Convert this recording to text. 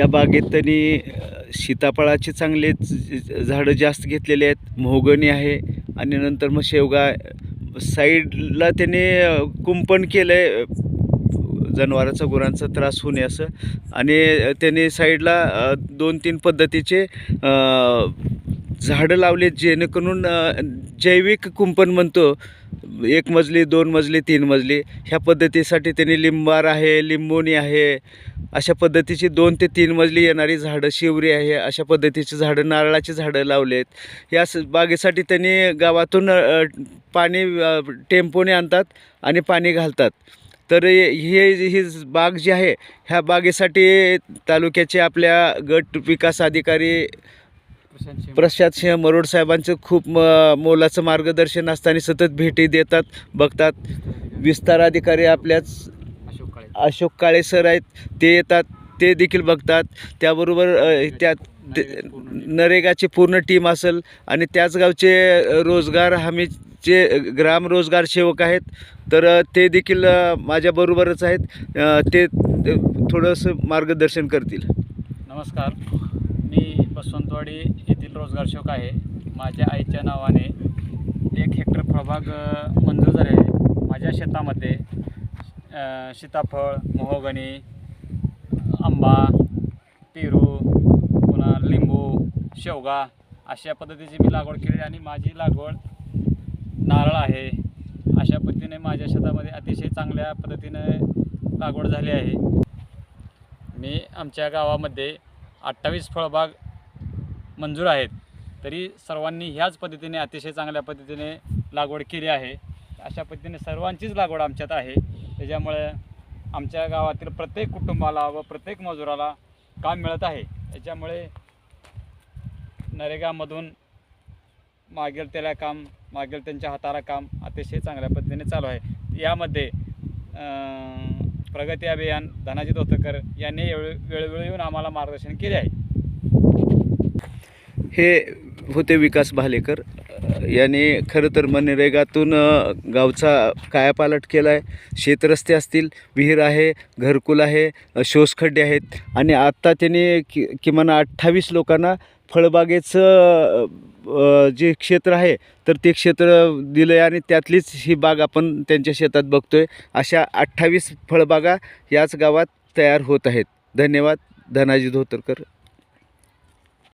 या बागेत त्यांनी सीताफळाचे चांगले झाडं जास्त घेतलेले आहेत मोहगणी आहे आणि नंतर मग शेवगा साईडला त्याने कुंपण केलं आहे जनावरांचा गुरांचा त्रास होऊ नये असं. आणि त्याने साईडला दोन तीन पद्धतीचे झाडं लावले जेणेकरून जैविक कुंपण म्हणतो एक मजली दोन मजली तीन मजली ह्या पद्धतीसाठी त्यांनी लिंबार आहे लिंबोणी आहे अशा पद्धतीची दोन ते तीन मजली येणारी झाडं शिवरी आहे. अशा पद्धतीची झाडं नारळाची झाडं लावलेत या स बागेसाठी त्यांनी गावातून पाणी टेम्पोने आणतात आणि पाणी घालतात. तर हे ही बाग जी आहे ह्या बागेसाठी तालुक्याचे आपल्या गट विकास अधिकारी प्रशांत सिंह मरोड साहेबांचं खूप म मोलाचं मार्गदर्शन असताना सतत भेटी देतात बघतात. विस्तार अधिकारी आपल्याच अशोक काळे सर आहेत ते येतात ते देखील बघतात. त्याबरोबर त्या त्यात नरेगाची पूर्ण टीम असेल आणि त्याच गावचे रोजगार हमीचे ग्राम रोजगार सेवक आहेत. तर ते देखील माझ्याबरोबरच आहेत. ते थोडंसं मार्गदर्शन करतील. नमस्कार. मी बसवंतवाडी येथील रोजगार सेवक आहे. माझ्या आईच्या नावाने एक हेक्टर फळबाग मंजूर झाले आहे. माझ्या शेतामध्ये सीताफळ मोहगणी आंबा पेरू पुन्हा लिंबू शेवगा अशा पद्धतीची मी लागवड केली आणि माझी लागवड नारळ आहे. अशा पद्धतीने माझ्या शेतामध्ये अतिशय चांगल्या पद्धतीने लागवड झाली आहे. मी आमच्या गावामध्ये अठ्ठावीस फळबाग मंजूर आहेत. तरी सर्वांनी ह्याच पद्धतीने अतिशय चांगल्या पद्धतीने लागवड केली आहे. अशा पद्धतीने सर्वांचीच लागवड आमच्यात आहे. त्याच्यामुळे आमच्या गावातील प्रत्येक कुटुंबाला व प्रत्येक मजुराला काम मिळत आहे. त्याच्यामुळे नरेगामधून मागेल त्याला काम मागेल त्यांच्या हाताला काम अतिशय चांगल्या पद्धतीने चालू आहे. यामध्ये प्रगती अभियान धनाजी धोतकर यांनी वेळ वेळोवेळी येऊन आम्हाला मार्गदर्शन केले आहे. हे होते विकास भालेकर. याने खरं तर मनरेगातून गावचा कायापालट केला आहे शेतरस्ते असतील विहीर आहे घरकुल आहे शोषखड्डे आहेत. आणि आत्ता त्याने कि किमान अठ्ठावीस लोकांना फळबागेचं जे क्षेत्र आहे तर ते क्षेत्र दिलं आहे आणि त्यातलीच ही बाग आपण त्यांच्या शेतात बघतो आहे अशा अठ्ठावीस फळबागा याच गावात तयार होत आहेत. धन्यवाद. धनाजी धोतरकर.